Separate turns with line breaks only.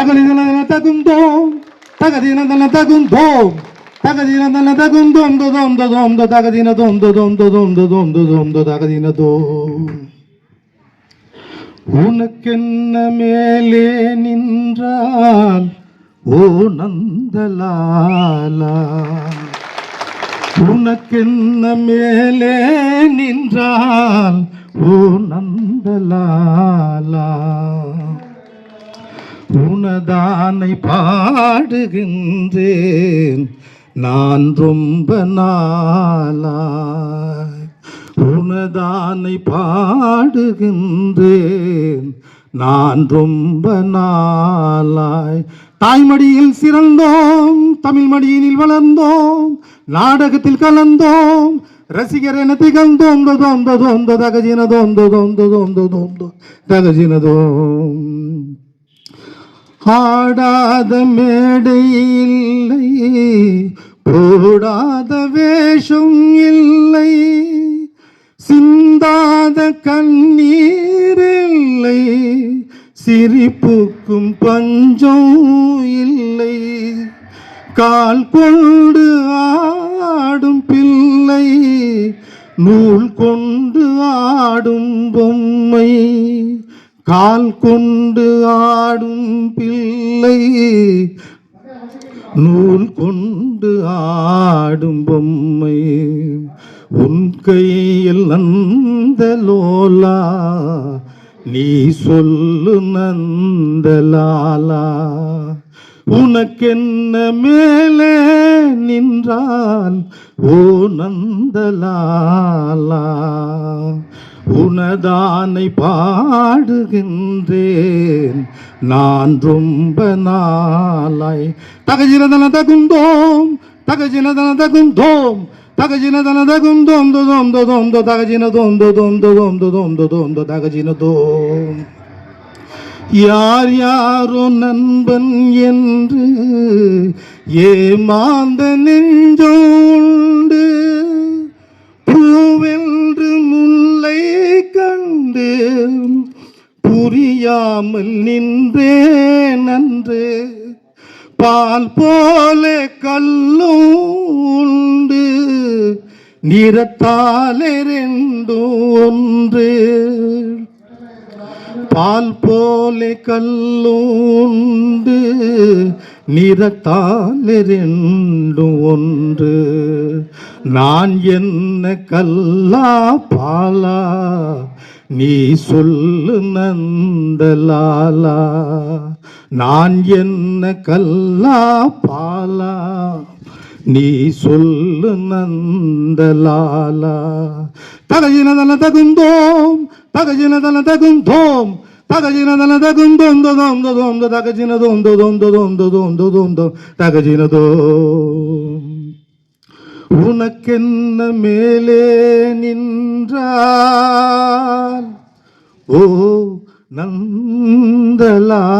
தகதின தகுந்தோம் தகதின தகுந்தோம் தகதின தகுந்தோம் தோம் தோம் தகதின தோம் தோம் தோம் தோம் தோம் தகதின தோம் உனக்கென்ன மேலே நின்றால் ஓ நந்தலாலா. உனக்கென்ன மேலே நின்றால் ஓ நந்தலாலா. தானை பாடுகின்றேன். நான் ரொம்ப நாளாய் உனதானை பாடுகின்றேன். நான் ரொம்ப நாளாய் தாய்மடியில் சிறந்தோம் தமிழ் மடியினில் வளர்ந்தோம் நாடகத்தில் கலந்தோம் ரசிகர் என திகழ்ந்தோம் தோந்த தோந்த தகஜினதோம் ஆடாத மேடை இல்லை போடாத வேஷம் இல்லை சிந்தாத கண்ணீர் இல்லை சிரிப்புக்கும் பஞ்சம் இல்லை. கால் கொண்டு ஆடும் பிள்ளை நூல் கொண்டு ஆடும் பொம்மை கால் கொண்டு ஆடும் பிள்ளை நூல் கொண்டு ஆடும் பொம்மை உன் கையில் நந்த லோலா நீ சொல்லு நந்தலாலா உனக்கென்ன மேலே நின்றால் ஓ நந்தலாலா உனதானை பாடுகின்றேன். நான் ரொம்ப நாளாய் தகஜினதன தகுந்தோம் தகஜினதன தகுந்தோம் தகஜினதன தகுந்தோம் தோம் தோம் தோ தகஜினதோம் தோம் தோம் தோம் தோம் தோம் தகஜினதோம். யார் யாரோ நண்பன் என்று ஏமாந்த நெஞ்சோண்டு புரியாமல் நின்றேன் நன்று பால் போல கல்லும் உண்டு நிறத்தாலே ரெண்டும் ஒன்று. பால் போல கல்லுண்டு நிறத்தால் ரெண்டும் ஒன்று. நான் என்ன கல்லா பாலா நீ சொல்லு நந்தலாலா நான் என்ன கல்லா பாலா நீ சொல்லு நந்தலாலா தகஜினதன தகுந்தோம் தகஜினதன தகுந்தோம் தகஜினதன தகுந்தோம் தோம் தோம் தகஜின தோம் தோம் தோம் தோம் உனக்கென்ன மேலே நின்றால்? ஓ நந்தலாலா.